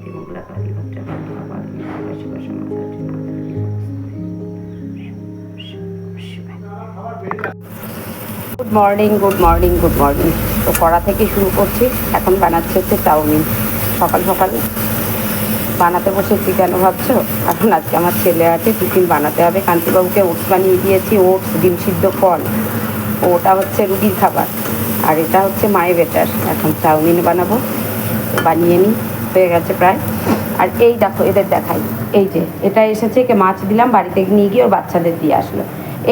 পাখি মোগলা good morning good morning good morning তো কড়া থেকে শুরু করছি। এখন বানাচ্ছি হচ্ছে চাউমিন। সকাল সকাল বানাতে বসেছি কেন ভাবছ? এখন আজকে আমার ছেলে আছে, টিফিন বানাতে হবে। কান্তিবাবুকে ওটস বানিয়ে দিয়েছি, ওটস, ডিম সিদ্ধ ফল। ওটা হচ্ছে রুগীর খাবার। আর এটা হচ্ছে মায়ের বেটার এখন চাউমিন বানাবো। বানিয়ে নিই। হয়ে গেছে প্রায়। আর এই দেখো, এদের দেখাই। এই যে, এটা এসেছে কে মাছ দিলাম, বাড়িতে নিয়ে গিয়ে ওর বাচ্চাদের দিয়ে আসলো।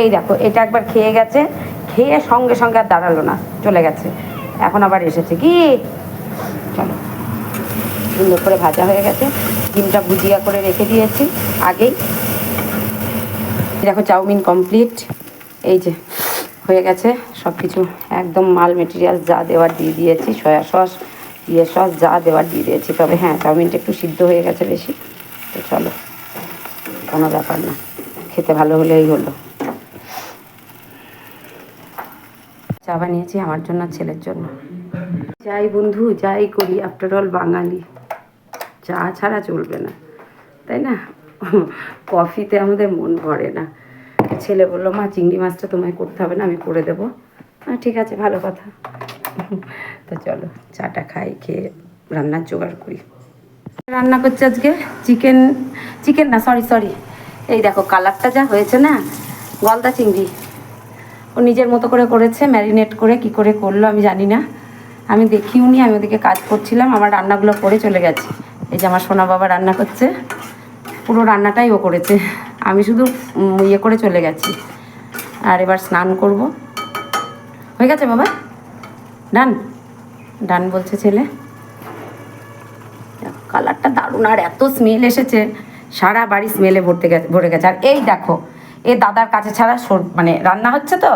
এই দেখো, এটা একবার খেয়ে গেছে, খেয়ে সঙ্গে সঙ্গে আর দাঁড়াল না, চলে গেছে। এখন আবার এসেছে কি? চলো, সুন্দর করে ভাজা হয়ে গেছে। ডিমটা ভুজিয়া করে রেখে দিয়েছি, আগেই। দেখো, চাউমিন কমপ্লিট এই যে, হয়ে গেছে সব কিছু একদম মাল মেটেরিয়াল যা দেওয়ার দিয়ে দিয়েছি, সয়া সস ইয়ে সস যা দেওয়ার দিয়ে দিয়েছি। তবে হ্যাঁ চাউমিনটা একটু সিদ্ধ হয়ে গেছে বেশি। তো চলো, কোনো ব্যাপার না। খেতে ভালো হলেই হলো। চা বানিয়েছি আমার জন্য, ছেলের জন্য। যাই বন্ধু, যাই করি। আফটার অল বাঙালি। চা ছাড়া চলবে না। তাই না? কফিতে আমাদের মন ভরে না। ছেলে বলল, মা, চিংড়ি মাছটা তোমায় করতে হবে না, আমি করে দেবো। হ্যাঁ ঠিক আছে, ভালো কথা। তো চলো, চাটা খাই, খেয়ে রান্নার জোগাড় করি। রান্না করছে আজকে চিকেন চিকেন না সরি সরি এই দেখো, কালারটা যা হয়েছে না, গলদা চিংড়ি। ও নিজের মতো করে করেছে ম্যারিনেট করে কি করে করল আমি জানি না। আমি দেখিও নি, আমি ওদিকে কাজ করছিলাম, আমার রান্নাগুলো করে চলে গেছে। এই যে আমার সোনা বাবা রান্না করছে, পুরো রান্নাটাই ও করেছে। আমি শুধু ইয়ে করে চলে গেছি। আর এবার স্নান করব। হয়ে গেছে বাবা? ডান। ডান বলছে ছেলে। কালারটা দারুণ আর এত স্মেল এসেছে সারা বাড়ি স্মেলে ভরতে গেছে ভরে গেছে। আর এই দেখো এ দাদার কাছে ছাড়া সর মানে রান্না হচ্ছে তো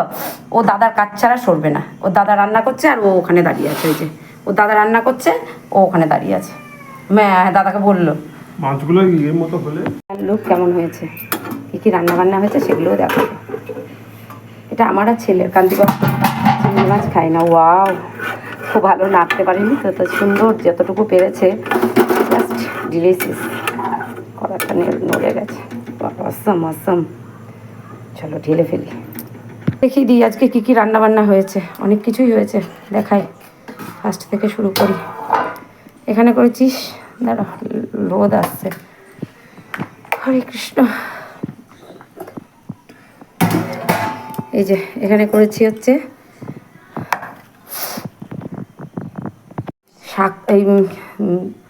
ও দাদার কাজ ছাড়া সরবে না। ও দাদা রান্না করছে আর ও ওখানে দাঁড়িয়ে আছে ওই যে। ও দাদা রান্না করছে ও ওখানে দাঁড়িয়ে আছে। ম্যা দাদাকে বলল। মাছগুলো ইয়ের মতো হলে। লুক কেমন হয়েছে? কি কী রান্না বান্না হয়েছে সেগুলোও দেখো এটা আমার আর ছেলের কান্তিবাবু চিংড়ি মাছ খাই না, ওয়াও, খুব ভালো নাড়তে পারিনি তো তো সুন্দর, যতটুকু পেরেছে জাস্ট ডিলিশিয়াস কড়াটা নড়ে গেছে। অসম অসম চলো, ঢেলে ফেলি। দেখি দিই আজকে কী কী রান্না বান্না হয়েছে। অনেক কিছুই হয়েছে, দেখাই। ফার্স্ট থেকে শুরু করি। এখানে করেছিস? দাঁড়া লোদ আসছে। হরে কৃষ্ণ। এই যে, এখানে করেছি হচ্ছে শাক, এই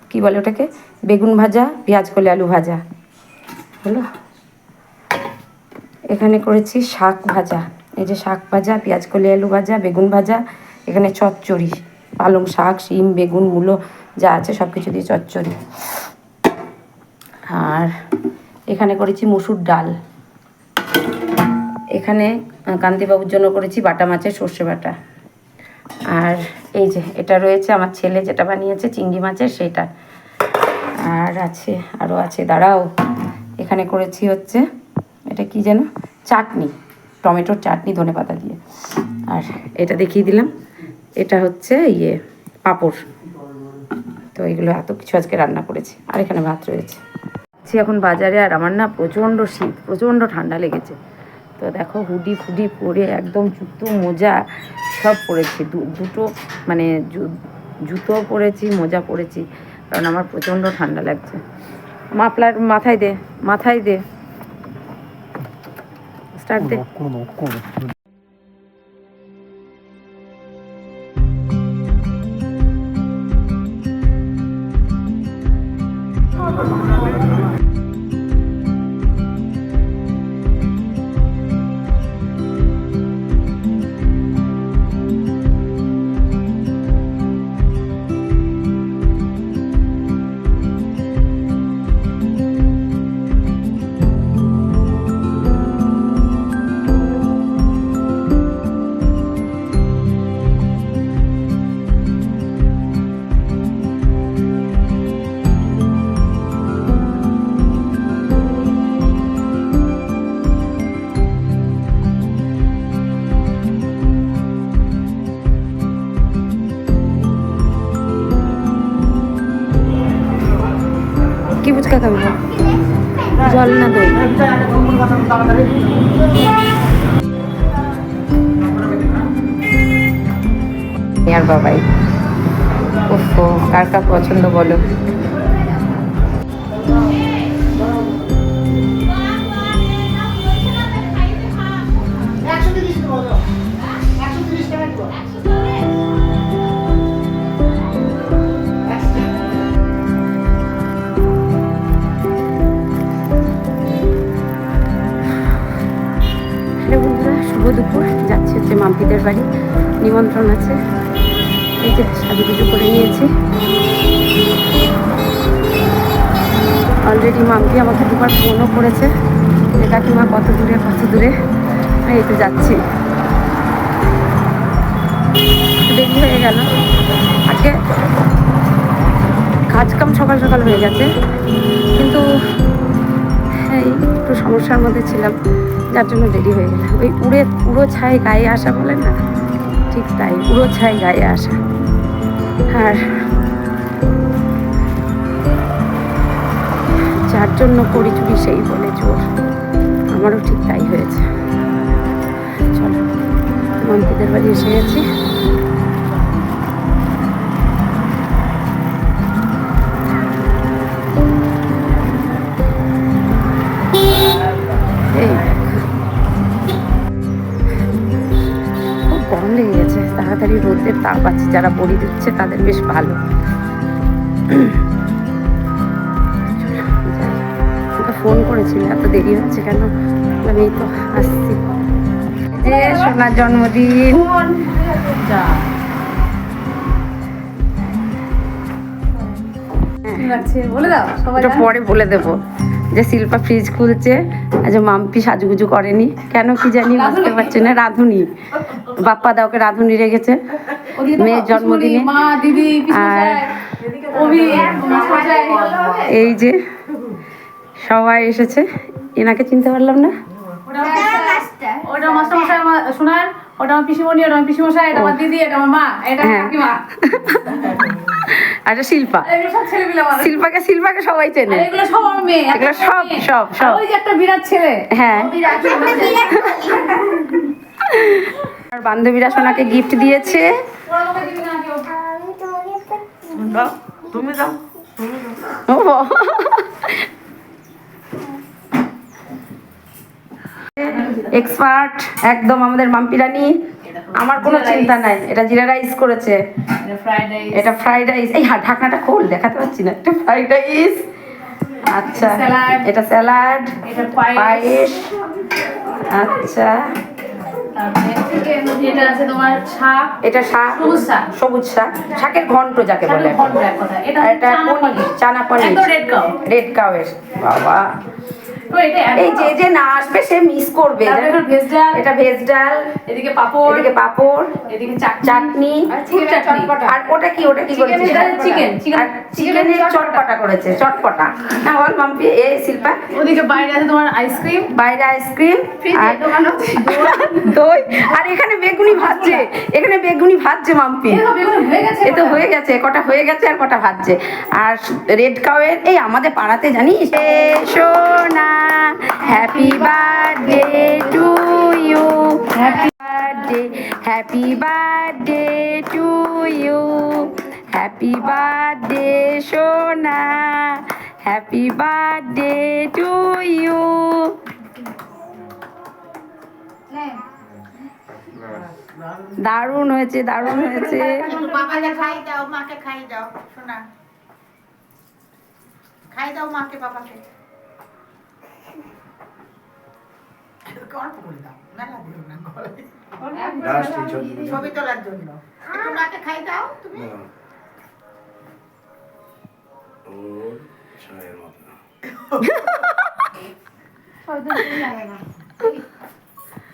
কি বলে ওটাকে? বেগুন ভাজা, পেঁয়াজ কলে, আলু ভাজা। হলো? এখানে করেছি শাক ভাজা। এই যে শাক ভাজা, পেঁয়াজ কলি, আলু ভাজা, বেগুন ভাজা, এখানে চচ্চড়ি। পালং শাক, শিম, বেগুন, মূলো, যা আছে সব কিছু দিয়ে চচ্চড়ি। আর এখানে করেছি মসুর ডাল। এখানে কান্তিবাবুর জন্য করেছি বাটা মাছের সর্ষে বাটা। আর এই যে, এটা রয়েছে আমার ছেলে যেটা বানিয়েছে, চিংড়ি মাছের সেটা। আর আছে আরও আছে, দাঁড়াও। এখানে করেছি হচ্ছে, এটা কি যেন? চাটনি, টমেটোর চাটনি, ধনে পাতা দিয়ে। আর এটা দেখিয়ে দিলাম, এটা হচ্ছে ইয়ে পাঁপড়। তো এগুলো এত কিছু আজকে রান্না করেছি, আর এখানে ভাত রয়েছে। যাচ্ছি এখন বাজারে, আর আমার না প্রচণ্ড শীত, প্রচণ্ড ঠান্ডা লেগেছে। তো দেখো, হুডি ফুডি পরে একদম জুতো মোজা। সব পরেছি দুটো মানে জুতো পরেছি, মোজা পরেছি, কারণ আমার প্রচণ্ড ঠান্ডা লাগছে। মাফলার, মাথায় দে মাথায় দে। স্টার্ট দে। ফুচকা খাবি জল না দই আর বাবাই ওফো কার কার পছন্দ বলো হ্যালো যাচ্ছি বাড়ি। নিমন্ত্রণ আছে। এই যে সাজুগুজু করে নিয়েছি। অলরেডি মাম্পি আমাকে দুবার ফোনও করেছে। যে, কাকিমা কত দূরে কত দূরে? এই তো যাচ্ছি। দেরি হয়ে গেল। আজকে কাজ কাম সকাল সকাল হয়ে গেছে। কিন্তু এই একটু সমস্যার মধ্যে ছিলাম। যার জন্য দেরি হয়ে গেল। ওই উড়ে, উড়ো ছায় গায়ে আসা বলে না? ঠিক তাই, উড়ো ছায় গায়ে আসা। আর যার জন্য করি চুরি সেই বলে চোর। আমারও ঠিক তাই হয়েছে। চলো, মন্ত্রীদের বাড়ি এসে গেছি। তাপ আছে যারা বড়ি দিচ্ছে তাদের বেশ ভালো। ফোন করেছিল এত দেরি হচ্ছে কেন? আমি তো আসছি। যে সোনার জন্মদিন। পরে বলে দেবো। যে শিল্পা ফ্রিজ খুলছে আজ মাম্পি সাজুগুজু করেনি। কেন কি জানি বুঝতে পারছি না রাঁধুনি। বাপ্পা দাওকে রাঁধুনি রেখেছে। মেয়ের জন্মদিনে আর এই যে সবাই এসেছে। এনাকে চিনতে পারলাম না? ওটা শোনার ওটা আমার পিসিমণি ওটা আমার পিসিমশাই এটা আমার দিদি এটা আমার মা এটা হ্যাঁ। কাকিমা। আর শিল্পা। শিল্পাকে শিল্পাকে সবাই চেনে। এগুলো সব আমার মেয়ে এগুলো সব, সব, সব। ওই যে একটা বিরাট ছেলে। হ্যাঁ। আর বান্ধবীরা সোনাকে গিফট দিয়েছে। দাও তুমি দাও এক্সপার্ট একদম আমাদের মাম্পি রানী। আমার কোনো চিন্তা নাই এটা জিরা রাইস করেছে। এটা ফ্রাইড রাইস এই হা ঢাকনাটা খোল দেখাতে পাচ্ছি না। এটা ফ্রাইড রাইস আচ্ছা এটা স্যালাড এটা পায়েস। আচ্ছা। এটা আছে তোমার শাক এটা শাক সবুজ শাক। সবুজ শাক শাকের ঘন্ট যাকে বলে। এটা এটা চানা পনির। রেড কাউয়ের বাবা তো এটা এই যে যে না আসবে সে মিস করবে ভেজ ডাল এটা ভেজ ডাল এদিকে পাপড় এদিকে পাপড় এদিকে চাটনি আর ওটা কি ওটা কি করেছে চিকেনের চটপটা। করেছে চটপটা। হ্যাঁ বল মাম্পি এ শিল্পা। ওদিকে বাইরে আছে তোমার আইসক্রিম বাইরে আইসক্রিম আর দোকান দই। আর এখানে বেগুনি ভাজছে এখানে বেগুনি ভাজছে মাম্পি। হয়ে এ তো হয়ে গেছে কটা হয়ে গেছে আর কটা ভাজছে। আর রেড কাউয়ের এই আমাদের পাড়াতে জানিস? এ সোনা। Happy birthday to you happy birthday happy birthday to you happy birthday সোনা হ্যাপি বার্থডে টু ইউ দারুণ হয়েছে দারুণ হয়েছে। বাবাকে খাই দাও, মাকে খাই দাও, শোনা। খাই দাও মাকে, বাবাকে। অল্প করে দাও মেলা দিও না গলায়। ছবি তোলার জন্য। একটু মাকে খাই দাও তুমি।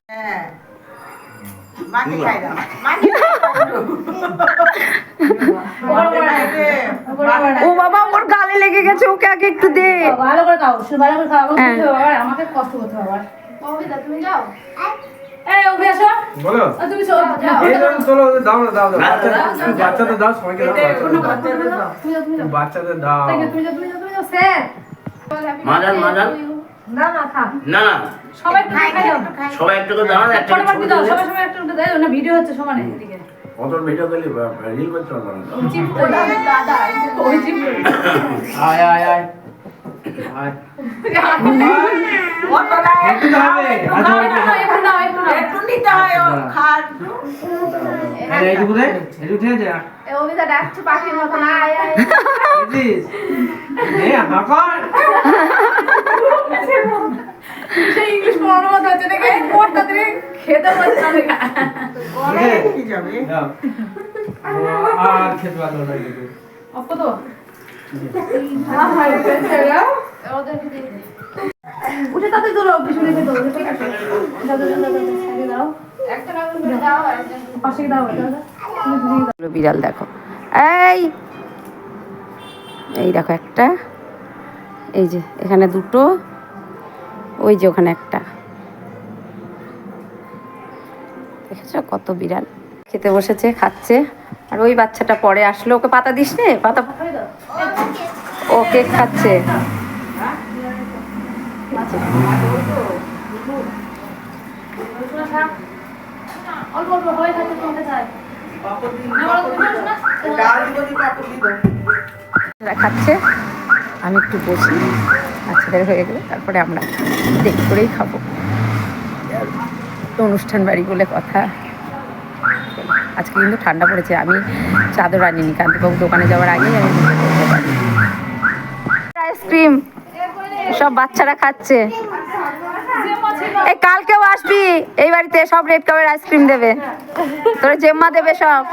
হ্যাঁ। মাকে খাই দাও। মাকে দাও। দে। ও বাবা ওর গালে লেগে গেছে ওকে আগে একটু দে। ভালো করে খাও ভালো করে খাও। আমাকে হ্যাঁ। আমাকে কষ্ট করতে হবে আবার। তুমি যাও। এই অভি আসো। বলো। তুমি চলো যাও। এই ধরো, চলো দাও না দাও। দাও বাচ্চাদের বাচ্চাদের দাও। সবাইকে দাও বাচ্চাদের দাও। বাচ্চাদের দাও। তুমি যাও তুমি যাও। বাচ্চাদের দাও Thank you, তুমি যাও তুমি যাও তুমি যাও স্যার। মাজান মাজান না না খা না না। সবাই খাই একটু সবাই একটু করে দাও না একটা ছবি দাও সবাই সবাই একটু একটু দাও না ভিডিও হচ্ছে সমানে এদিকে। কত ভিডিও করলি রিল করতে পারব না। দাদা ওই আয়। আয়। আয়। আয়। আচ্ছা হয় ইংলিশ পড়ানো মতো হচ্ছে নাকি এই তুমি খেতে পারছ না যাবে আর খেতে পারল না অপ্প তো হ্যাঁ ওদেরকে দিয়ে উঠে তাতে তোলো পিছনে তোলো ঠিক আছে? দাও। একটা দাও পাশে দাও বিড়াল দেখো। এই! এই দেখো একটা। এই যে এখানে দুটো। ওই যে ওখানে একটা। দেখেছ কত বিড়াল? খেতে বসেছে খাচ্ছে। আর ওই বাচ্চাটা পরে আসলো। ওকে পাতা দিস নে? পাতা ও কেক খাচ্ছে। অল্প অল্প হয়ে থাকে তোমাকে এরা খাচ্ছে আমি একটু বসি বাচ্চাদের হয়ে গেলে তারপরে আমরা দেখ করেই খাব। অনুষ্ঠান বাড়ি বলে কথা। আজকে কিন্তু ঠান্ডা পড়েছে আমি চাদর আনিনি। কান্তিবাবু দোকানে যাওয়ার আগেই আমি আইসক্রিম সব বাচ্চারা খাচ্ছে এই কালকেও আসবি এই বাড়িতে সব রেড কাপের আইসক্রিম দেবে তোর জেম্মা দেবে সব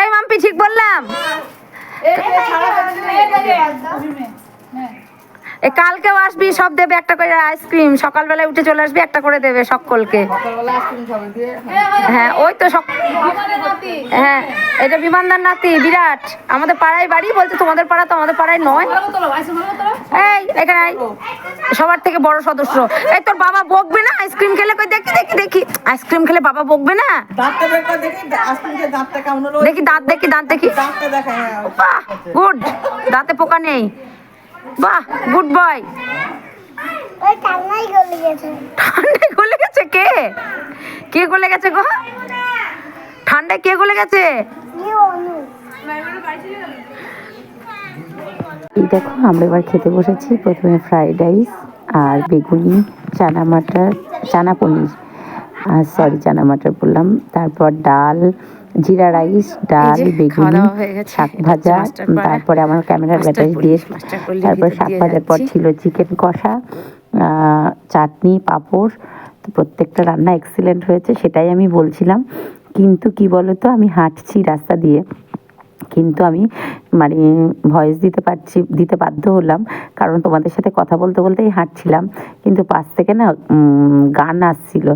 এই মাম্পি ঠিক বললাম কালকেও আসবি সব দেবে একটা করে আইসক্রিম। সকালবেলায় উঠে চলে আসবি একটা করে দেবে সকলকে। হ্যাঁ। ওই তো হ্যাঁ এটা বিমানদার নাতি বিরাট। আমাদের পাড়ায় বাড়ি বলছে তোমাদের পাড়া তো আমাদের পাড়ায় নয়। এই এখানে সবার থেকে বড় সদস্য। এই তোর বাবা বকবে না? আইসক্রিম খেলে কই দেখি দেখি দেখি। আইসক্রিম খেলে বাবা বকবে না? দেখি দাঁত দেখি দাঁত দেখি। হ্যাঁ। গুড। দাঁতে পোকা নেই। বাহ গুড বয় গলে গেছে। ঠান্ডায় গলে গেছে কে? কে গলে গেছে গো? ঠান্ডায় কে গলে গেছে? এই দেখো আমরা এবার খেতে বসেছি প্রথমে ফ্রাইড রাইস আর বেগুনি চানা মাটার চানা পনির। সরি চানা মাটার বললাম। তারপর ডাল জিরা রাইস ডাল বেগুন শাক ভাজা তারপরে আমার ক্যামেরার ব্যাটারি দিয়ে তারপরে শাক ভাজার পর ছিল চিকেন কষা আহ, চাটনি পাঁপড় তো প্রত্যেকটা রান্না এক্সিলেন্ট হয়েছে সেটাই আমি বলছিলাম। কিন্তু কি বলতো আমি হাঁটছি রাস্তা দিয়ে। কিন্তু আমি মানে ভয়েস দিতে পারছি, দিতে বাধ্য হলাম। কারণ তোমাদের সাথে কথা বলতে বলতেই হাঁটছিলাম। কিন্তু পাশ থেকে না গান আসছিল।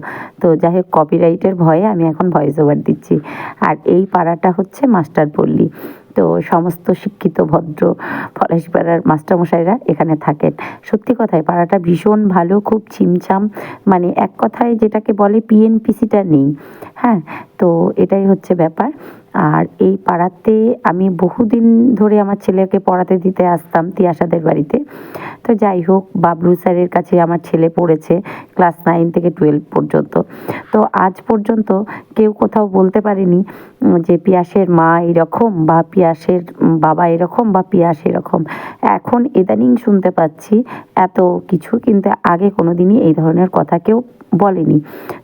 তো যাই হোক কপিরাইটের ভয়ে আমি এখন ভয়েস ওভার দিচ্ছি। আর এই পাড়াটা হচ্ছে মাস্টারপল্লী তো সমস্ত শিক্ষিত, ভদ্র পলাশপাড়ার মাস্টারমশাইরা এখানে থাকেন। সত্যি কথাই পাড়াটা ভীষণ ভালো, খুব ছিমছাম। মানে এক কথায় যেটাকে বলে পিএনপিসিটা নেই। হ্যাঁ তো এটাই হচ্ছে ব্যাপার। আর এই পাড়াতে আমি বহুদিন ধরে আমার ছেলেকে পড়াতে দিতে আসতাম তিয়াসাদের বাড়িতে। তো যাই হোক, বাবলু স্যারের কাছে আমার ছেলে পড়েছে ক্লাস নাইন থেকে টুয়েলভ পর্যন্ত। তো আজ পর্যন্ত কেউ কোথাও বলতে পারেনি যে পিয়াসের মা এরকম বা পিয়াসের বাবা এরকম বা পিয়াস এরকম। এখন ইদানিং শুনতে পাচ্ছি এত কিছু, কিন্তু আগে কোনো দিনই এই ধরনের কথা কেউ বলেনি।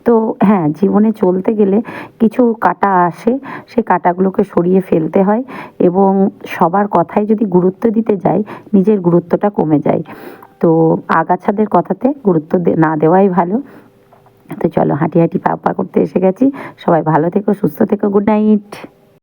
তো হ্যাঁ জীবনে চলতে গেলে কিছু কাটা আসে সেই কাটাগুলোকে সরিয়ে ফেলতে হয় এবং সবার কথায় যদি গুরুত্ব দিতে যাই নিজের গুরুত্বটা কমে যায়। তো আগাছাদের কথাতে গুরুত্ব না দেওয়াই ভালো। তো চলো হাঁটি হাঁটি পা পা করতে এসে গেছি। সবাই ভালো থেকো, সুস্থ থেকো, গুড নাইট!